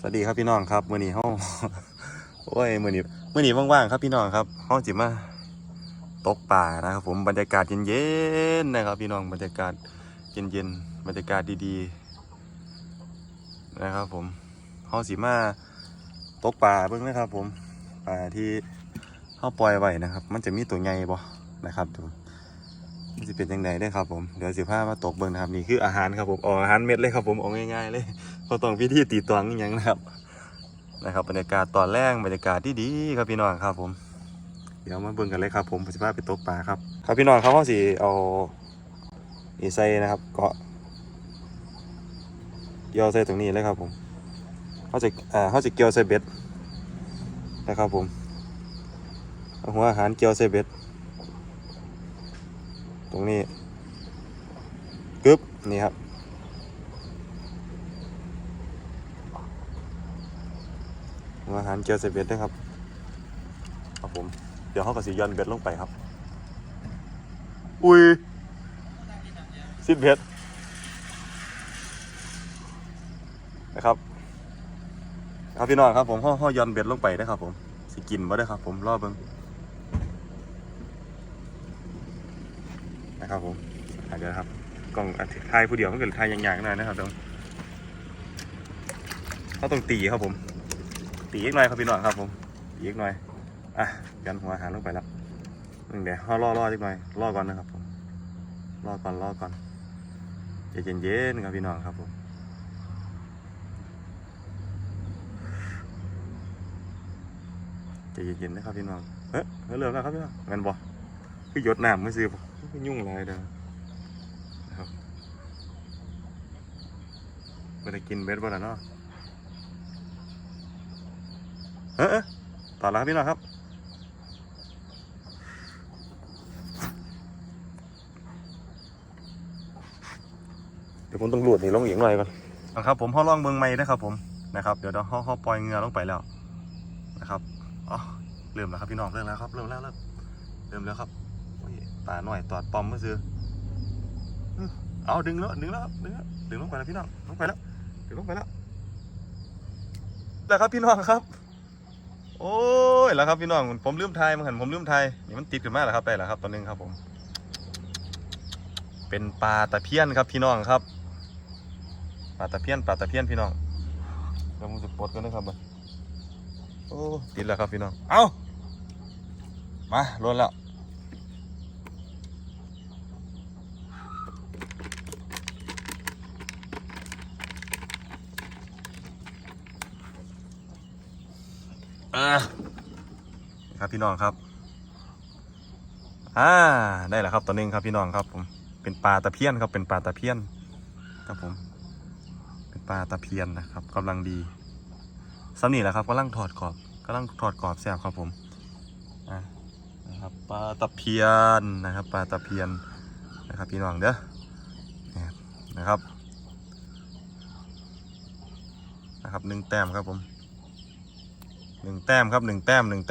สวัสดีครับพี่น้องครับมื่อนี้เฮาโอ้ยมื่อนี้มื่อนี้ว่างๆครับพี่น้องครับเฮาจิมาตกป่านะครับ ผมบรรยากาศเย็นๆนะครับ พี่น้องบรรยากาศเย็นๆบรรยากาศดีๆนะครับ ผมเฮาสิมาตกป่าเบิ่งนะครับ ผมป่าที่เฮาปล่อยไว้นะครับ มันจะมีตัวใหญ่บ่นะครับดูมันจะเป็นยังไงได้ครับ ผมเดี๋ยวสิพามาตกเบิ่งนะครับนี่คืออาหารครับผมอาอาหารเม็ดเลยครับ ผมเอาง่ายๆเลย ก็ต้องพิธีตีตวงอย่างนะครับนะครับ บรรยากาศตอนแรกบรรยากาศที่ดีครับพี่น้องครับผม เดี๋ยวมาเบิ่งกันเลยครับ ผมผมจะพาไปตกปลาครับ ครับพี่น้องครับเขาสิเอาอีไซนะครับ เกาะเกี่ยวใส่ตรงนี้เลยครับผมเขาจะอ่าเขาจะเกี่ยวใส่เบ็ดนะครับผมเอาหัวอาหารเกี่ยวใส่เบ็ดตรงนี้กึ๊บนี่ครับ อาหารเจียวเซเบ็ดด้ครับครับผม เดี๋ยวเขาก็สิย้อนเบ็ดลงไปครับ อุ้ยสิบเบ็ดนะครับครับพี่น้องครับผมห่อห่อย้อนเบ็ดลงไปนะครับผมสิกินมาได้ครับ ผมรอเบิ้งนะครับผมอะเดี๋ยวนะครับกล้องอัดถ่ายผู้เดียวมันเกิดถ่ายอย่างๆหน่อยนะครับเดี๋ยวเขาต้องตีครับผม ตีอีกหน่อยครับพี่น้องครับผมตีอีกหน่อยอะยันหัวอาหารลงไปแล้วหนึ่งเดี๋ยวรอรออีกหน่อยรอก่อนนะครับผมรอก่อนรอก่อนใจเย็นๆครับพี่น้องครับผมใจเย็นๆนะครับพี่น้องเฮ้ยเริ่มแล้วครับพี่น้องเงินบ่คือหยดน้ำไม่ซื้อบ่ยุ่งอะไรเด้อไม่ได้กินเบ็ดบ่ล่ะเนาะ เออเอต่อแล้วครับพี่น้องครับ เดี๋ยวผมต้องหลวดนี่ลงอีกหน่อยก่อนนะครับ ผมห่อล่องเมืองใหม่นะครับผมนะครับ เดี๋ยวเราห่อห่อปล่อยเหงือลงไปแล้วนะครับอ๋อเริ่มแล้วครับพี่น้องเริ่มแล้วครับเริ่มแล้วเริ่มเริ่มแล้วครับโอ้ยตาหน่อยตอดปอมเมื่อซื้ออื้อเอาดึงแล้วดึงแล้วดึงแล้วดึงลงไปแล้วพี่น้องลงไปแล้วดึงลงไปแล้วแล้วครับพี่น้องครับ โอ้ยแล้วครับพี่น้องผมลืมไทยมันหันผมลืมไทยนี่มันติดขึ้นมาแล้วครับได้แล้วครับตอนนึงครับผม เป็นปลาตะเพียนครับพี่น้องครับปลาตะเพียนปลาตะเพียนพี่น้องเรามุจะปลดกันนะครับบัดโอ้ติดแล้วครับพี่น้องเอามาล้นแล้ว ครับพี่น้องครับ อ่า ได้แล้วครับตัวหนึงครับพี่น้องครับผม เป็นปลาตะเพียนครับ เป็นปลาตะเพียนครับผม เป็นปลาตะเพียนนะครับกำลังดีสำนีแหละครับกำลังถอดกรอบกำลังถอดกรอบแซบครับผม อ่านะครับปลาตะเพียนนะครับปลาตะเพียนนะครับพี่น้องเด้อนะครับ นะครับนะครับหนึ่งแต้มครับผม หนึ่งแต้มครับหนึ่งแต้มหนึ่งแต้ม